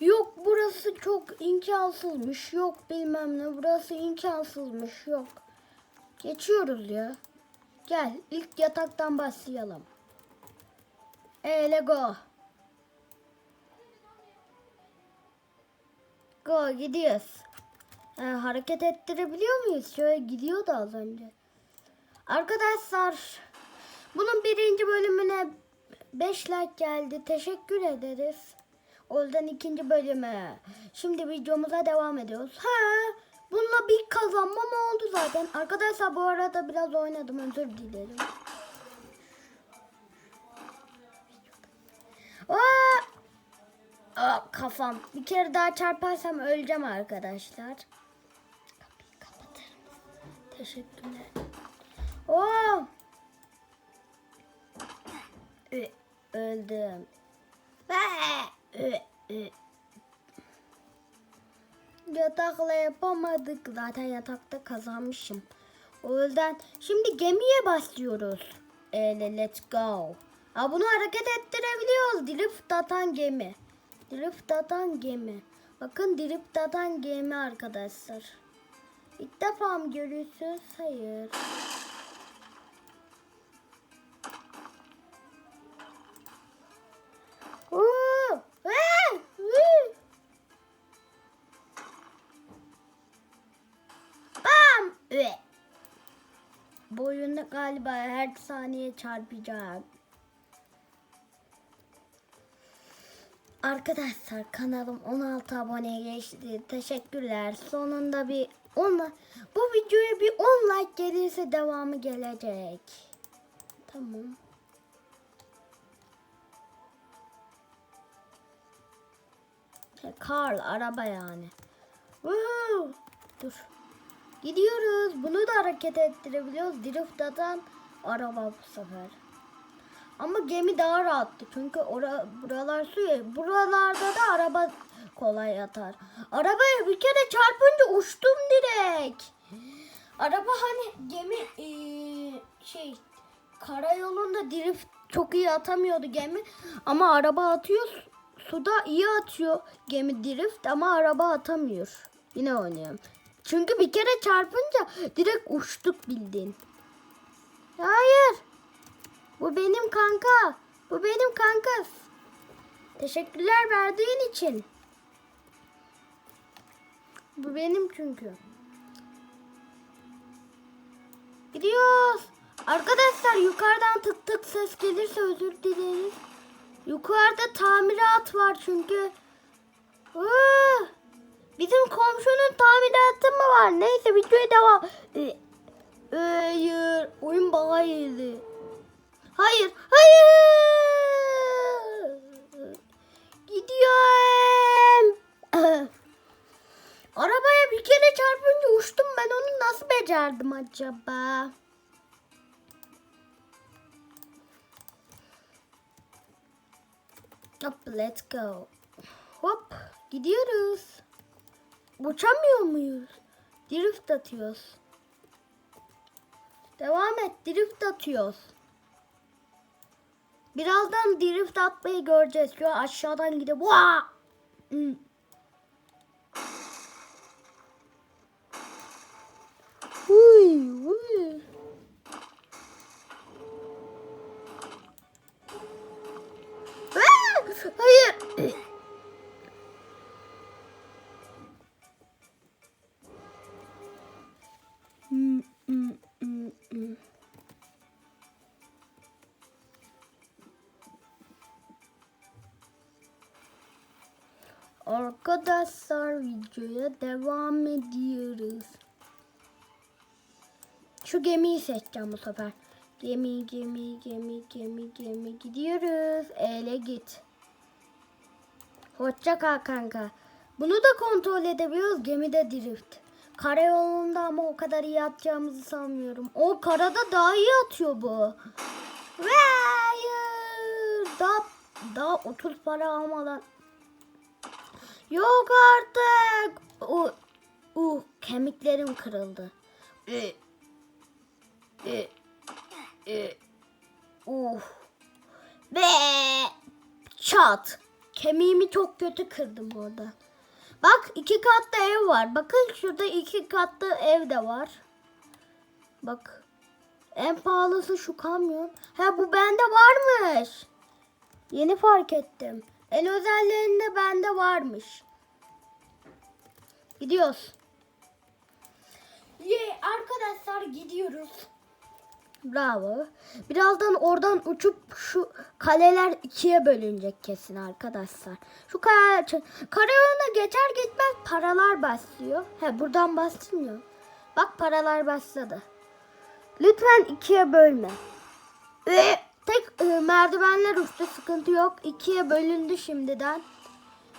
Yok burası çok imkansızmış. Yok bilmem ne. Burası imkansızmış. Yok. Geçiyoruz ya. Gel ilk yataktan başlayalım. Eyle go. Go gidiyoruz. Ee, hareket ettirebiliyor muyuz? Şöyle gidiyordu az önce. Arkadaşlar bunun birinci bölümüne 5 like geldi. Teşekkür ederiz. Oradan ikinci bölüme. Şimdi videomuza devam ediyoruz. Ha, bununla bir kazanmam oldu zaten. Arkadaşlar bu arada biraz oynadım. Özür dilerim. Aa! Aa, kafam. Bir kere daha çarparsam öleceğim arkadaşlar. Kapıyı kapatır mısın? Teşekkürler. Oo! Öldüm. Ve-. Yatakla yapamadık. Zaten yatakta kazanmışım. O yüzden şimdi gemiye başlıyoruz. Eyle let's go. Ha, bunu hareket ettirebiliyoruz. Drift atan gemi. Drift atan gemi. Bakın drift atan gemi arkadaşlar. İlk defa mı görüyorsunuz? Hayır. Galiba her saniye çarpacağım. Arkadaşlar kanalım 16 abone geçti. Teşekkürler. Sonunda bir 10 bu videoya bir 10 like gelirse devamı gelecek. Tamam. Karl araba yani. Woohoo! Dur. Gidiyoruz. Bunu da hareket ettirebiliyoruz. Drift atan araba bu sefer. Ama gemi daha rahattı. Çünkü ora, buralar su ya. Buralarda da araba kolay atar. Arabaya bir kere çarpınca uçtum direkt. Araba hani gemi eee, şey karayolunda drift çok iyi atamıyordu gemi. Ama araba atıyor. Suda iyi atıyor gemi drift ama araba atamıyor. Yine oynuyorum. Çünkü bir kere çarpınca direkt uçtuk bildiğin. Hayır. Bu benim kanka. Bu benim kankas. Teşekkürler verdiğin için. Bu benim çünkü. Gidiyoruz. Arkadaşlar yukarıdan tık tık ses gelirse özür dileriz. Yukarıda tamirat var çünkü. Aa, bizim komşunun tamiratı mı var? Neyse videoya devam. Ee, Hayır. Oyun bana girdi. Hayır. Hayır. Gidiyorum. Arabaya bir kere çarpınca uçtum ben onu nasıl becerdim acaba? Hop let's go. Hop gidiyoruz. Uçamıyor muyuz? Drift atıyoruz. Devam et drift atıyoruz. Birazdan drift atmayı göreceğiz. Şu aşağıdan gidip Vaa! Hmm. Uy! Hayır. Videoya devam ediyoruz. Şu gemiyi seçeceğim bu sefer. Gemi, gemi, gemi, gemi, gemi. Gidiyoruz. Ele git. Hoşça kal kanka. Bunu da kontrol edebiliyoruz. Gemide drift. Karayolunda ama o kadar iyi atacağımızı sanmıyorum. O karada daha iyi atıyor bu. Hayır. Daha, daha 30 para almadan. Yok artık. Uh, uh, kemiklerim kırıldı. Ü, ü, uh. Ve çat. Kemiğimi çok kötü kırdım burada. Bak iki katlı ev var. Bakın şurada iki katlı ev de var. Bak. En pahalısı şu kamyon. Ha bu bende varmış. Yeni fark ettim. En özelliğinde bende varmış. Gidiyoruz. Ye arkadaşlar gidiyoruz. Bravo. Birazdan oradan uçup şu kaleler ikiye bölünecek kesin arkadaşlar. Şu kare, karayoluna geçer geçmez paralar başlıyor. He buradan başlıyor. Bak paralar başladı. Lütfen ikiye bölme. Ve tek e, merdivenler üstü sıkıntı yok. İkiye bölündü şimdiden.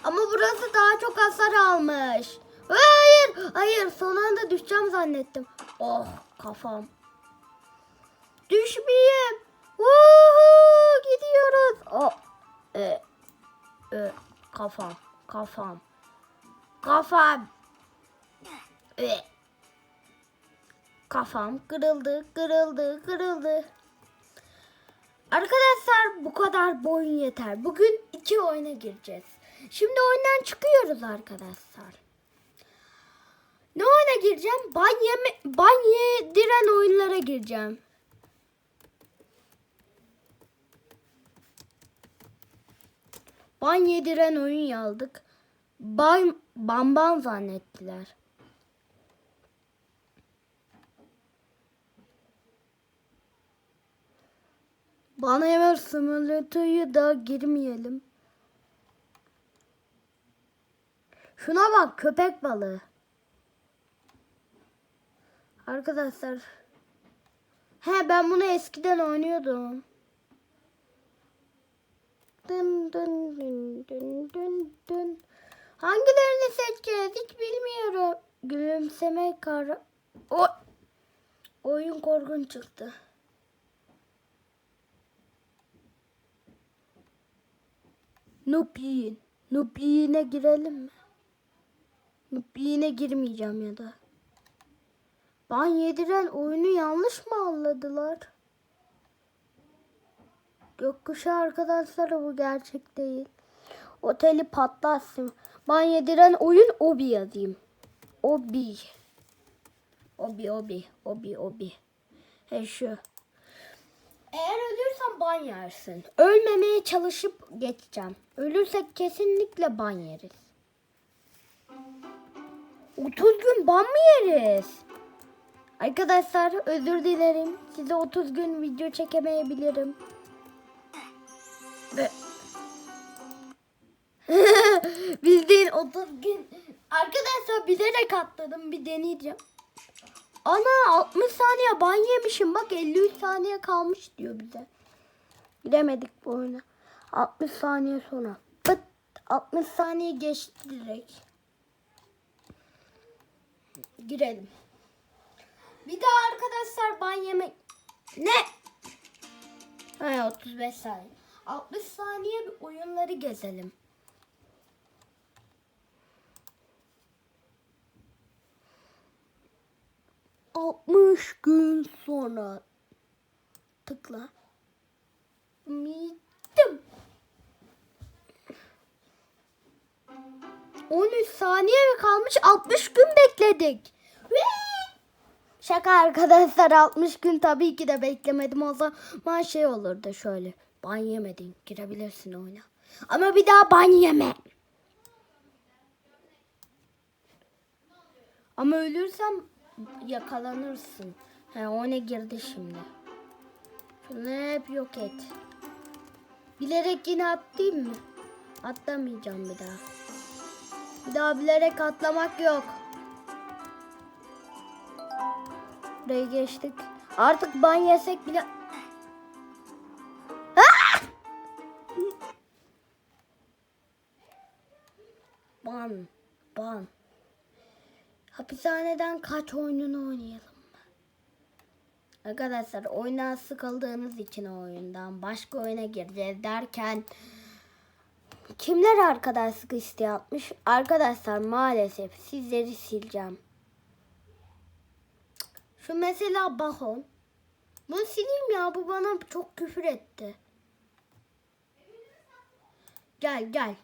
Ama burası daha çok hasar almış. Hayır, hayır son anda düşeceğim zannettim. Oh kafam. Düşmeyeyim. Woohoo, gidiyoruz. Oh, e, e, kafam, kafam, kafam. E. Kafam kırıldı, kırıldı, kırıldı. Arkadaşlar bu kadar boyun yeter. Bugün iki oyuna gireceğiz. Şimdi oyundan çıkıyoruz arkadaşlar. Ne oyuna gireceğim? Ban, yeme, ban yediren oyunlara gireceğim. Ban yediren oyun aldık. Ban, bamban zannettiler. Bana hemen simülatörü da girmeyelim. Şuna bak köpek balığı. Arkadaşlar. He ben bunu eskiden oynuyordum. Dın dın dın dın dın dın. Hangilerini seçeceğiz hiç bilmiyorum. Gülümseme kar... O... Oyun korkun çıktı. Nupiyin. Nupiyine girelim mi? Nupiyine girmeyeceğim ya da. Ban yediren oyunu yanlış mı anladılar? Gökkuşağı arkadaşlar bu gerçek değil. Oteli patlatsın. Ban yediren oyun obi yazayım. Obi. Obi obi obi obi. He şu. Eğer ölürsen ban yersin. Ölmemeye çalışıp geçeceğim. Ölürsek kesinlikle ban yeriz. 30 gün ban mı yeriz? Arkadaşlar özür dilerim. Size 30 gün video çekemeyebilirim. Bildiğin 30 gün. Arkadaşlar bilerek atladım bir deneyeceğim. Ana 60 saniye ban yemişim. Bak 53 saniye kalmış diyor bize. Giremedik bu oyuna. 60 saniye sonra. Pıt 60 saniye geçti direkt. Girelim. Bir daha arkadaşlar ban yemek. Ne? Ha 35 saniye. 60 saniye bir oyunları gezelim. Altmış gün sonra tıkla. Bittim. 13 saniye mi kalmış? 60 gün bekledik. Şaka arkadaşlar 60 gün tabii ki de beklemedim o zaman şey olurdu şöyle. Ban yemedin girebilirsin oyuna. Ama bir daha ban yeme. Ama ölürsem yakalanırsın. He o ne girdi şimdi. Şunu hep yok et. Bilerek yine atlayayım mı? Atlamayacağım bir daha. Bir daha bilerek atlamak yok. Burayı geçtik. Artık ban yesek bile... Ah! Ban. Ban. Hapishaneden kaç oyununu oynayalım mı? Arkadaşlar oyuna sıkıldığınız için oyundan başka oyuna gireceğiz derken kimler arkadaşlık isteği atmış? Arkadaşlar maalesef sizleri sileceğim. Şu mesela Bahon. Bunu sileyim ya bu bana çok küfür etti. Gel gel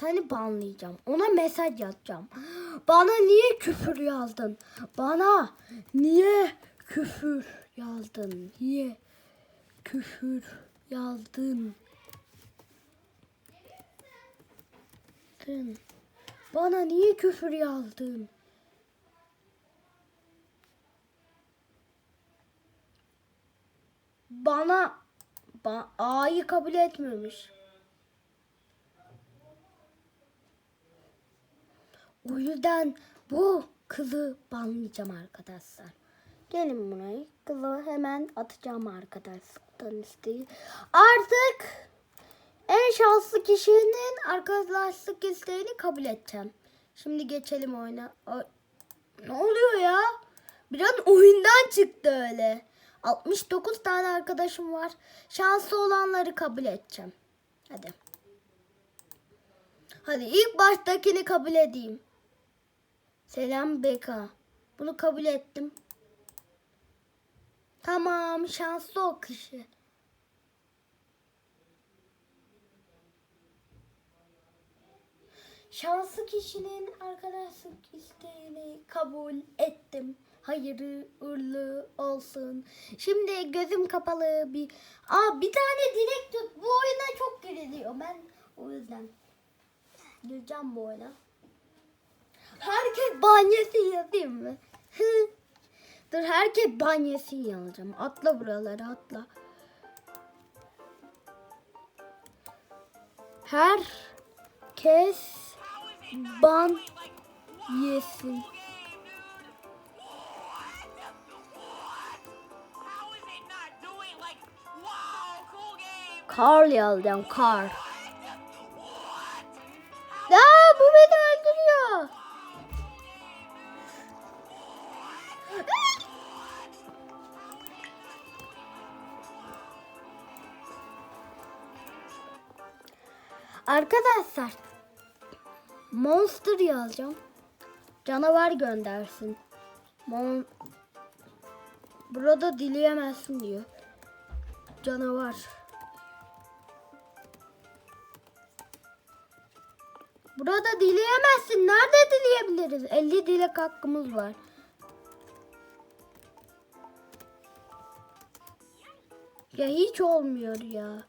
seni banlayacağım. Ona mesaj yazacağım. Bana niye küfür yazdın? Bana niye küfür yazdın? Niye küfür yazdın? Dın. Bana niye küfür yazdın? Bana ba A'yı kabul etmemiş. O yüzden bu kızı banlayacağım arkadaşlar. Gelin buraya. Kızı hemen atacağım arkadaşlıktan isteği. Artık en şanslı kişinin arkadaşlık isteğini kabul edeceğim. Şimdi geçelim oyuna. Ne oluyor ya? Bir an oyundan çıktı öyle. 69 tane arkadaşım var. Şanslı olanları kabul edeceğim. Hadi. Hadi ilk baştakini kabul edeyim. Selam Beka. Bunu kabul ettim. Tamam şanslı o kişi. Şanslı kişinin arkadaşlık isteğini kabul ettim. Hayırlı uğurlu olsun. Şimdi gözüm kapalı bir... Aa bir tane direkt tut. Bu oyuna çok giriliyor. Ben o yüzden gireceğim bu oyuna. Herkes banyesin yazayım mı? Dur herkes banyesin yazacağım. Atla buraları atla. Herkes ban yesin. How is it Yazacağım. Canavar göndersin. Mon Burada dileyemezsin diyor. Canavar. Burada dileyemezsin. Nerede dileyebiliriz? 50 dilek hakkımız var. Ya hiç olmuyor ya.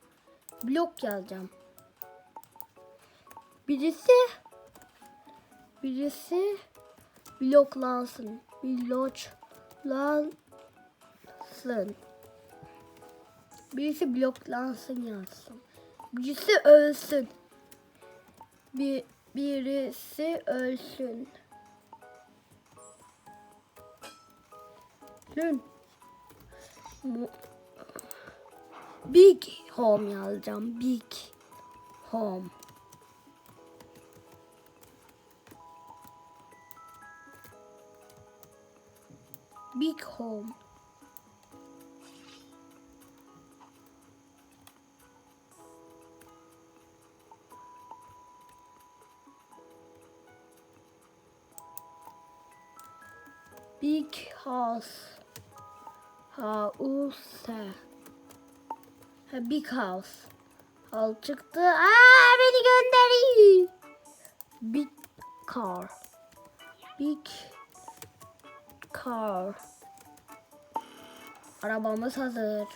Blok yazacağım. Birisi birisi bloklansın. Bloklansın. Birisi bloklansın yazsın. Birisi ölsün. Bir birisi ölsün. Lün. Big home yazacağım. Big home. Big home. Big house. House. Ha, big house. Al çıktı. Aa beni gönderiyor. Big car. Big car. Arabamız hazır.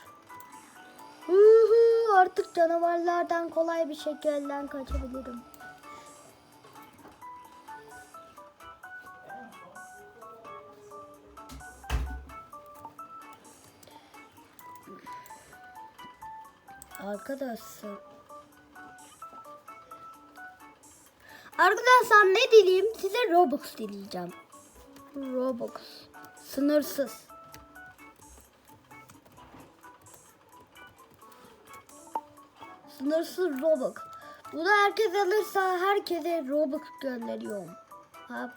Huhu, artık canavarlardan kolay bir şekilde kaçabilirim. Arkadaşlar. Arkadaşlar ne dileyim? Size Robux dileyeceğim. Robux. Sınırsız. Sınırsız Robux. Bunu herkes alırsa herkese Robux gönderiyorum. Ha,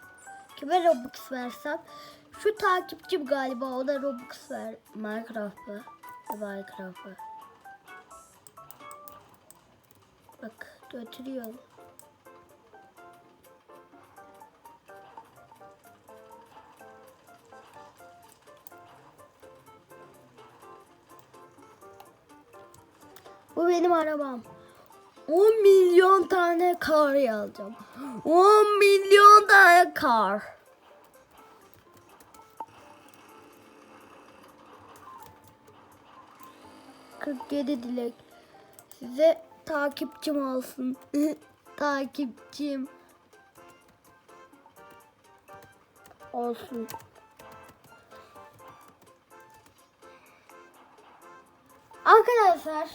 kime Robux versem? Şu takipçim galiba ona Robux ver. Minecraft'ı. Minecraft'ı. Bak götürüyorum. Bu benim arabam. 10 milyon tane kar alacağım. 10 milyon tane kar. ...47 dilek. Size takipçim olsun. takipçim. Olsun. Arkadaşlar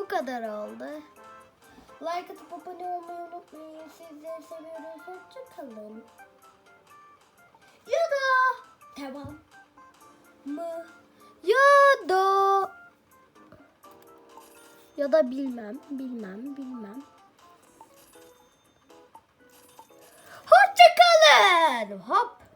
bu kadar oldu. Like atıp abone olmayı unutmayın. Sizleri seviyoruz. Hoşçakalın. Ya da tamam mı? Ya da ya da bilmem, bilmem, bilmem. Hoşçakalın. Hop.